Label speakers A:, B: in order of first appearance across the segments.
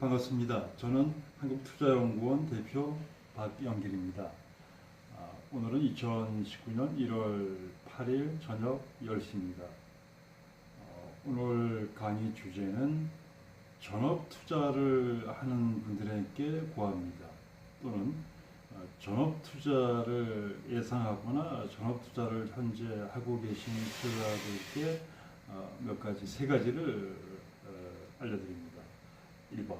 A: 반갑습니다. 저는 한국투자연구원 대표 박영길입니다. 아, 오늘은 2019년 1월 8일 저녁 10시입니다. 어, 오늘 강의 주제는 전업 투자를 하는 분들에게 구합니다. 또는 어, 전업 투자를 예상하거나 전업 투자를 현재 하고 계신 투자자들께 어, 몇 가지 세 가지를 어, 알려드립니다. 1번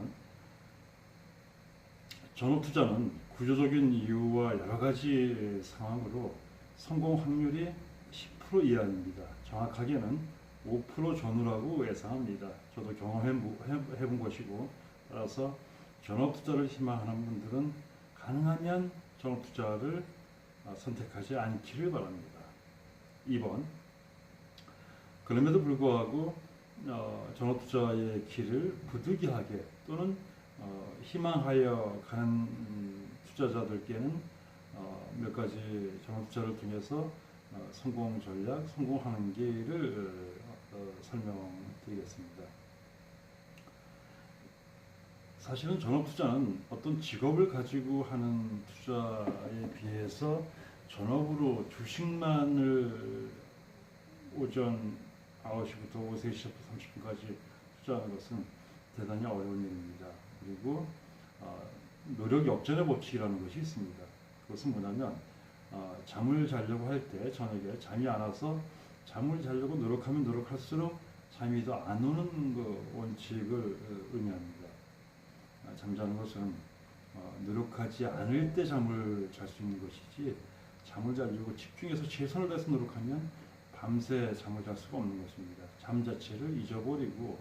A: 전업 투자는 구조적인 이유와 여러 가지 상황으로 성공 확률이 10% 이하입니다. 정확하게는 5% 전후라고 예상합니다. 저도 경험해 해- 해본 것이고 따라서 전업 투자를 희망하는 분들은 가능하면 전업 투자를 어, 선택하지 않기를 바랍니다. 2번 그럼에도 불구하고 어, 전업투자의 길을 부득이하게 또는 어, 희망하여 가는 음, 투자자들께는 어, 몇 가지 전업투자를 통해서 어, 성공 전략, 성공 하는 길을 어, 설명드리겠습니다. 사실은 전업 투자는 어떤 직업을 가지고 하는 투자에 비해서 전업으로 주식만을 오전 9시부터 오후 3시 30분까지 투자하는 것은 대단히 어려운 일입니다. 그리고 어, 노력 역전의 법칙이라는 것이 있습니다. 그것은 뭐냐면 어, 잠을 자려고 할 때 저녁에 잠이 안 와서 잠을 자려고 노력하면 노력할수록 잠이 더 안 오는 그 원칙을 어, 의미합니다. 아, 잠자는 것은 어, 노력하지 않을 때 잠을 잘 수 있는 것이지 잠을 자려고 집중해서 최선을 다해서 노력하면 밤새 잠을 잘 수가 없는 것입니다. 잠 자체를 잊어버리고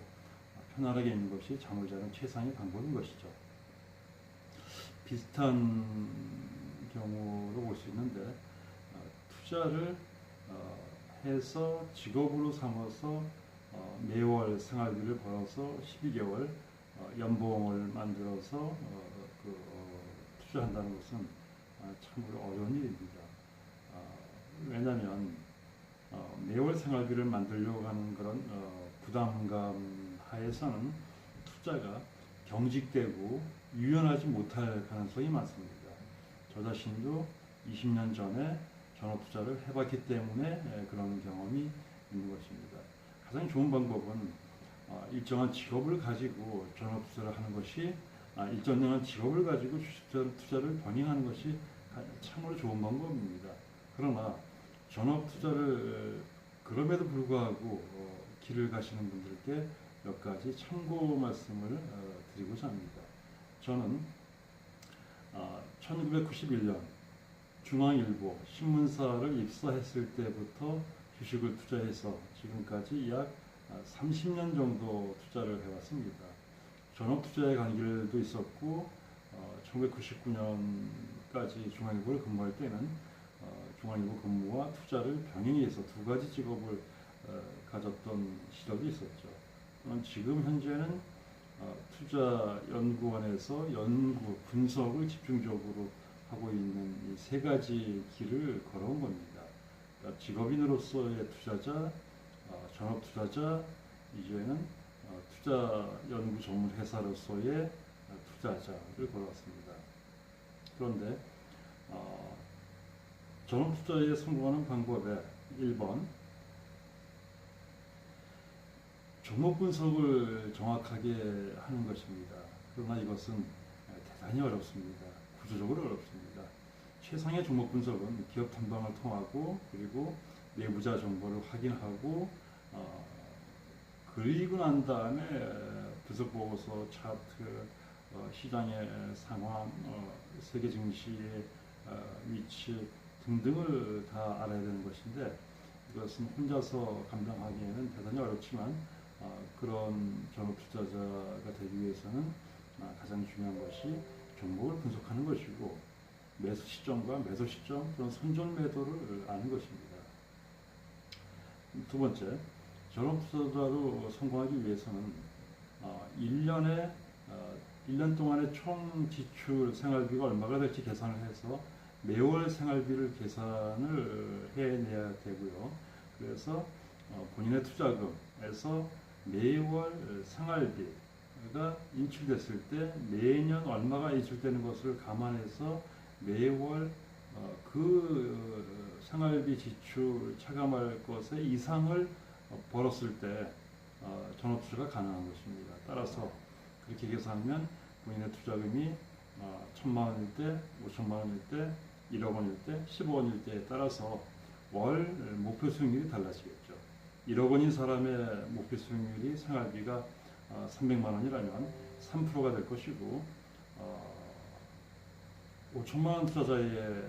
A: 편안하게 있는 것이 잠을 자는 최상의 방법인 것이죠. 비슷한 경우로 볼 수 있는데 어, 투자를 어, 해서 직업으로 삼아서 어, 매월 생활비를 벌어서 12개월 어, 연봉을 만들어서 어, 그, 어, 투자한다는 것은 아, 참으로 어려운 일입니다. 어, 왜냐하면 어, 매월 생활비를 만들려고 하는 그런 어, 부담감 하에서는 투자가 경직되고 유연하지 못할 가능성이 많습니다. 저 자신도 20년 전에 전업 투자를 해봤기 때문에 에, 그런 경험이 있는 것입니다. 가장 좋은 방법은 어, 일정한 직업을 가지고 전업 투자를 하는 것이 아, 일정한 직업을 가지고 주식 투자를, 병행하는 것이 가- 참으로 좋은 방법입니다. 그러나 전업 투자를 그럼에도 불구하고 어, 길을 가시는 분들께 몇 가지 참고 말씀을 어, 드리고자 합니다. 저는 어, 1991년 중앙일보 신문사를 입사했을 때부터 주식을 투자해서 지금까지 약 30년 정도 투자를 해왔습니다. 전업 투자의 관계도 있었고 어, 1999년까지 중앙일보를 근무할 때는 어, 중앙일보 근무와 투자를 병행해서 두 가지 직업을 어, 가졌던 시절도 있었죠. 또한 지금 현재는 어, 투자연구원에서 연구, 분석을 집중적으로 하고 있는 이 세 가지 길을 걸어온 겁니다. 그러니까 직업인으로서의 투자자, 어, 전업 투자자, 이제는 어, 투자 연구 전문 회사로서의 어, 투자자를 걸어왔습니다. 그런데 어, 전업 투자에 성공하는 방법에 1번 종목 분석을 정확하게 하는 것입니다. 그러나 이것은 대단히 어렵습니다. 구조적으로 어렵습니다. 최상의 종목 분석은 기업 탐방을 통하고 그리고 내부자 정보를 확인하고 어, 그리고 난 다음에 분석 보고서, 차트, 어, 시장의 상황, 어, 세계 증시의 어, 위치 등등을 다 알아야 되는 것인데 이것은 혼자서 감당하기에는 대단히 어렵지만 어, 그런 전업 투자자가 되기 위해서는 아, 가장 중요한 것이 종목을 분석하는 것이고 매수 시점과 매도 시점 또는 선전 매도를 아는 것입니다. 두 번째, 투자자로 성공하기 위해서는 어, 1년에 어, 1년 동안의 총 지출 생활비가 얼마가 될지 계산을 해서 매월 생활비를 계산을 해내야 되고요. 그래서 어, 본인의 투자금에서 매월 생활비가 인출됐을 때 매년 얼마가 인출되는 것을 감안해서 매월 어, 그 어, 생활비 지출 차감할 것의 이상을 어, 벌었을 때 어, 전업 투자가 가능한 것입니다. 따라서 그렇게 계산하면 본인의 투자금이 어, 천만 원일 때, 오천만 원일 때, 1억 원일 때, 10억 원일 때에 따라서 월 목표 수익률이 달라지겠죠. 1억 원인 사람의 목표 수익률이 생활비가 어, 300만 원이라면 3%가 될 것이고 어, 5천만 원 투자자의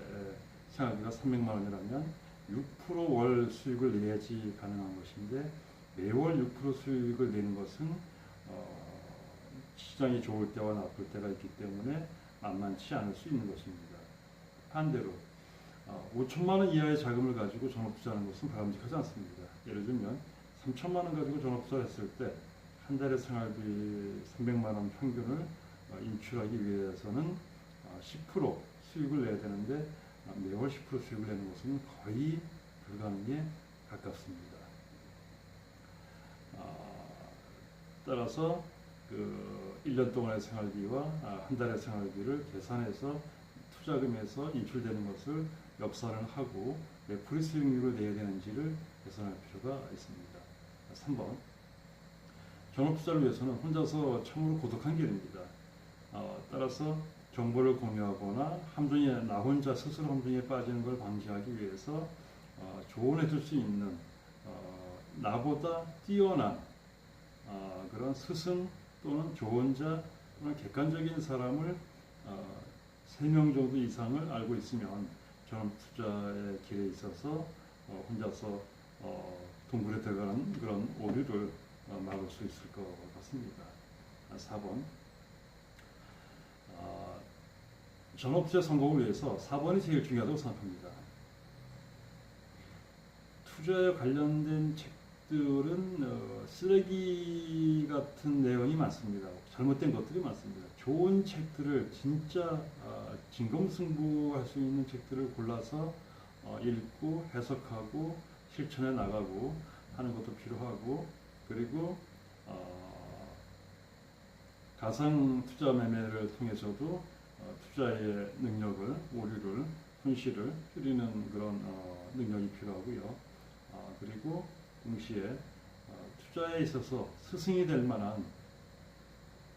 A: 생활비가 300만 원이라면 6%월 수익을 내야지 가능한 것인데 매월 6% 수익을 내는 것은 어, 시장이 좋을 때와 나쁠 때가 있기 때문에 만만치 않을 수 있는 것입니다. 반대로 어, 5천만 원 이하의 자금을 가지고 전업투자하는 것은 바람직하지 않습니다. 예를 들면 3천만 원 가지고 전업투자를 했을 때 한 달에 생활비 300만 원 평균을 어, 인출하기 위해서는 어, 10% 수익을 내야 되는데 어, 매월 10% 수익을 내는 것은 거의 불가능에 가깝습니다. 어, 따라서 그 1년 동안의 생활비와 아, 한 달의 생활비를 계산해서 투자금에서 인출되는 것을 역산을 하고 몇 프로 수익률을 내야 되는지를 계산할 필요가 있습니다. 3번 전업투자를 위해서는 혼자서 참으로 고독한 길입니다. 어, 따라서 정보를 공유하거나 함정에 나 혼자 스스로 함정에 빠지는 걸 방지하기 위해서 어, 조언해줄 수 있는 어, 나보다 뛰어난 어, 그런 스승 또는 조언자 또는 객관적인 사람을 어, 3명 정도 이상을 알고 있으면 전업 투자의 길에 있어서 어, 혼자서 어, 동굴에 들어가는 그런 오류를 어, 막을 수 있을 것 같습니다. 아, 4번 어, 전업투자 성공을 위해서 4번이 제일 중요하다고 생각합니다. 투자에 관련된 책들은 어, 쓰레기 같은 내용이 많습니다. 잘못된 것들이 많습니다. 좋은 책들을 진짜 어, 진검승부할 수 있는 책들을 골라서 어, 읽고 해석하고 실천해 나가고 하는 것도 필요하고 그리고 어, 가상 투자 매매를 통해서도 어, 투자의 능력을 오류를 손실을 줄이는 그런 어, 능력이 필요하고요. 어, 그리고 동시에 어, 투자에 있어서 스승이 될 만한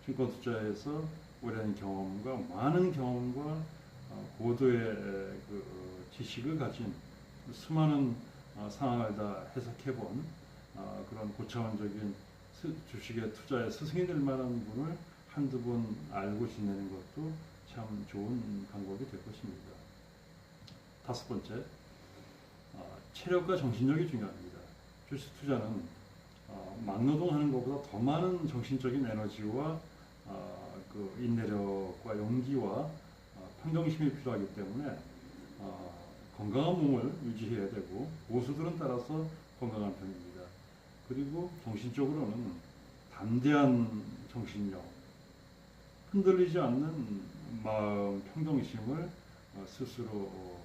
A: 증권 투자에서 오랜 경험과 많은 경험과 어, 고도의 에, 그 어, 지식을 가진 수많은 어, 상황을 다 해석해본 어, 그런 고차원적인 스- 주식의 투자에 스승이 될 만한 분을 한두 분 알고 지내는 것도 참 좋은 방법이 될 것입니다. 다섯 번째, 어, 체력과 정신력이 중요합니다. 주식 투자는 어, 막노동하는 것보다 더 많은 정신적인 에너지와 어, 그 인내력과 용기와 어, 평정심이 필요하기 때문에 어, 건강한 몸을 유지해야 되고 고수들은 따라서 건강한 편입니다. 그리고 정신적으로는 담대한 정신력, 흔들리지 않는 마음, 평정심을 어, 스스로 어,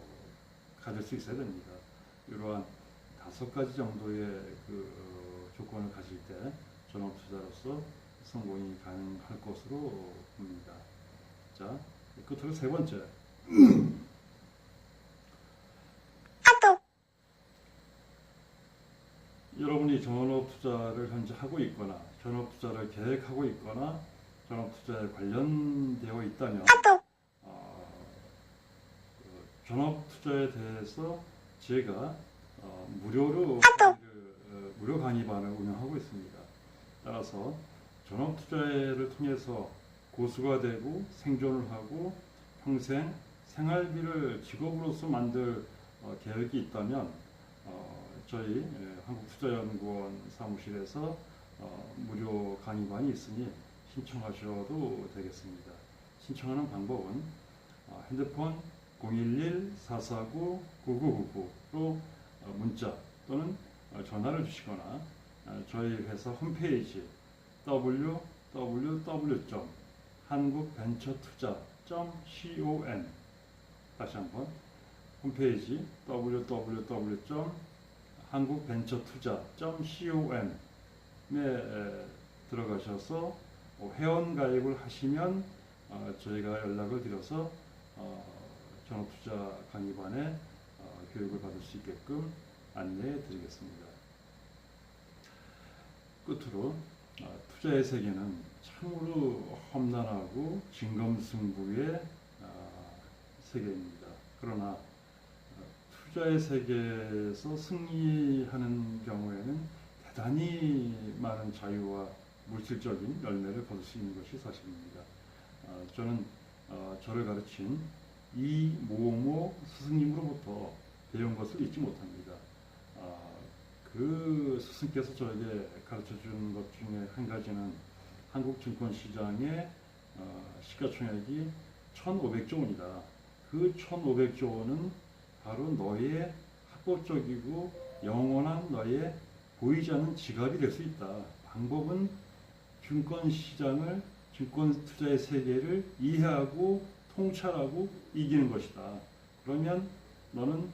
A: 가질 수 있어야 됩니다. 이러한 다섯 가지 정도의 그 어, 조건을 가질 때 전업 투자로서 성공이 가능할 것으로 봅니다. 자, 끝으로 세 번째. 여러분이 전업 투자를 현재 하고 있거나 전업 투자를 계획하고 있거나 전업 투자에 관련되어 있다면 어, 그 전업 투자에 대해서 제가 어, 무료로 강의를, 어, 무료 강의반을 운영하고 있습니다. 따라서 전업 투자를 통해서 고수가 되고 생존을 하고 평생 생활비를 직업으로서 만들 어, 계획이 있다면 어, 저희 예, 한국투자연구원 사무실에서 어, 무료 강의반이 있으니 신청하셔도 되겠습니다. 신청하는 방법은 어, 핸드폰 011-449-9999로 어, 문자 또는 어, 전화를 주시거나 어, 저희 회사 홈페이지 www.한국벤처투자.com 다시 한번 홈페이지 www. 한국벤처투자.com에 들어가셔서 어, 회원 가입을 하시면 어, 저희가 연락을 드려서 어, 전업투자 강의반에 어, 교육을 받을 수 있게끔 안내해 드리겠습니다. 끝으로 어, 투자의 세계는 참으로 험난하고 진검승부의 어, 세계입니다. 그러나 어, 투자의 세계에서 승리하는 경우에는 대단히 많은 자유와 물질적인 열매를 거둘 수 있는 것이 사실입니다. 어, 저는 어, 저를 가르친 이 모모 스승님으로부터 배운 것을 잊지 못합니다. 아, 그 스승께서 저에게 가르쳐 준것 중에 한 가지는 한국 증권 시장의 어, 시가총액이 1,500조 원이다. 그 1,500조 원은 바로 너의 합법적이고 영원한 너의 보이지 않는 지갑이 될 수 있다. 방법은 증권 시장을 증권 투자의 세계를 이해하고 통찰하고 이기는 것이다. 그러면 너는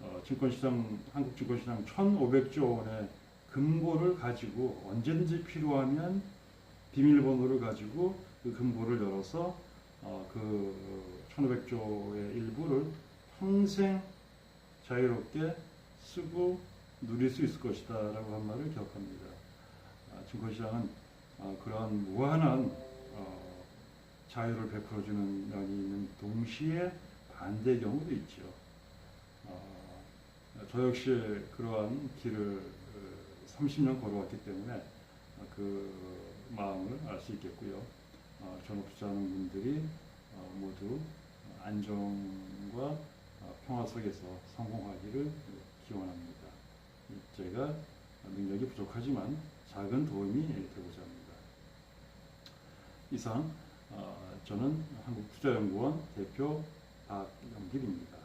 A: 어, 증권시장 한국 증권시장 1,500조 원의 금고를 가지고 언제든지 필요하면 비밀번호를 가지고 그 금고를 열어서 어, 그 1,500조의 일부를 평생 자유롭게 쓰고 누릴 수 있을 것이다 라고 한 말을 기억합니다. 아, 증권시장은 어, 그러한 무한한 어, 자유를 베풀어주는 면이 있는 동시에 반대 경우도 있죠. 어, 저 역시 그러한 길을 어, 30년 걸어왔기 때문에 어, 그 마음을 알 수 있겠고요. 어, 전업투자하는 분들이 어, 모두 안정과 어, 평화 속에서 성공하기를 기원합니다. 제가 능력이 부족하지만 작은 도움이 되고자 합니다. 이상 어, 저는 한국투자연구원 대표 박영길입니다.